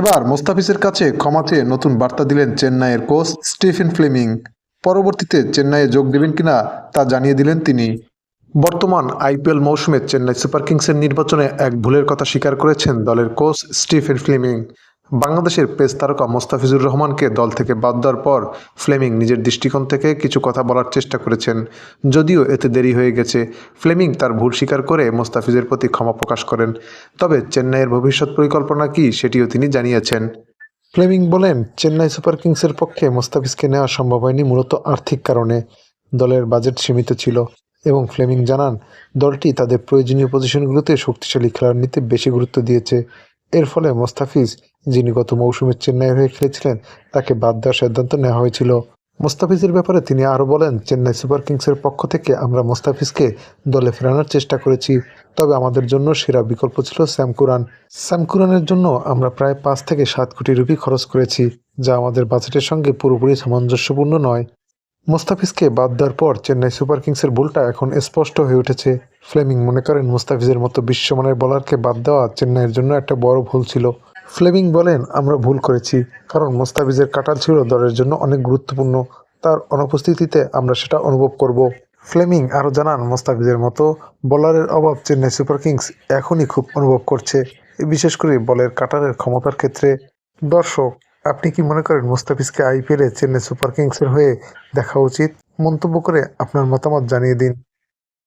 এবার মোস্তাফিজের কাছে ক্ষমা চেয়ে নতুন বার্তা দিলেন চেন্নাইয়ের কোচ স্টিফেন ফ্লেমিং। পরবর্তীতে চেন্নাইয়ে যোগ দেবেন কিনা তা জানিয়ে দিলেন তিনি। বর্তমান আইপিএল মৌসুমে চেন্নাই সুপার কিংসের নির্বাচনে এক ভুলের কথা স্বীকার করেছেন দলের কোচ স্টিফেন ফ্লেমিং। বাংলাদেশের পেস তারকা মোস্তাফিজুর রহমানকে দল থেকে বাদ দেওয়ার পর ফ্লেমিং নিজের দৃষ্টিকোণ থেকে কিছু কথা বলার চেষ্টা করেছেন। যদিও এতে দেরি হয়ে গেছে, ফ্লেমিং তার ভুল স্বীকার করে মোস্তাফিজের প্রতি ক্ষমা প্রকাশ করেন। তবে চেন্নাইয়ের ভবিষ্যৎ পরিকল্পনা কী সেটিও তিনি জানিয়েছেন। ফ্লেমিং বলেন, চেন্নাই সুপার কিংসের পক্ষে মোস্তাফিজকে নেওয়া সম্ভব হয়নি মূলত আর্থিক কারণে। দলের বাজেট সীমিত ছিল এবং ফ্লেমিং জানান, দলটি তাদের প্রয়োজনীয় পজিশনগুলোতে শক্তিশালী খেলোয়াড় নিতে বেশি গুরুত্ব দিয়েছে। এর ফলে মোস্তাফিজ যিনি গত মৌসুমে চেন্নাই হয়ে খেলেছিলেন, তাকে বাদ দেওয়ার সিদ্ধান্ত নেওয়া হয়েছিল। মোস্তাফিজের ব্যাপারে তিনি আরও বলেন, চেন্নাই সুপার কিংসের পক্ষ থেকে আমরা মোস্তাফিজকে দলে ফেরানোর চেষ্টা করেছি। তবে আমাদের জন্য সেরা বিকল্প ছিল স্যাম কুরান। স্যাম কুরানের জন্য আমরা প্রায় পাঁচ থেকে সাত কোটি রুপি খরচ করেছি, যা আমাদের বাজেটের সঙ্গে পুরোপুরি সামঞ্জস্যপূর্ণ নয়। মোস্তাফিজকে বাদ দেওয়ার পর চেন্নাই সুপার কিংসের ভুলটা এখন স্পষ্ট হয়ে উঠেছে। ফ্লেমিং মনে করেন, মুস্তাফিজের মতো বিশ্বমানের বলারকে বাদ দেওয়া চেন্নাইয়ের জন্য একটা বড় ভুল ছিল। ফ্লেমিং বলেন, আমরা ভুল করেছি। কারণ মোস্তাফিজের কাটাল ছিল দলের জন্য অনেক গুরুত্বপূর্ণ। তার অনুপস্থিতিতে আমরা সেটা অনুভব করব। ফ্লেমিং আরও জানান, মোস্তাফিজের মতো বলারের অভাব চেন্নাই সুপার কিংস এখনই খুব অনুভব করছে। বিশেষ করে বলের কাটারের ক্ষমতার ক্ষেত্রে। দর্শক, আপনি কি মনে করেন মুস্তাফিজকে আইপিএলে চেন্নাই সুপার কিংসের হয়ে দেখা উচিত? মন্তব্য করে আপনার মতামত জানিয়ে দিন।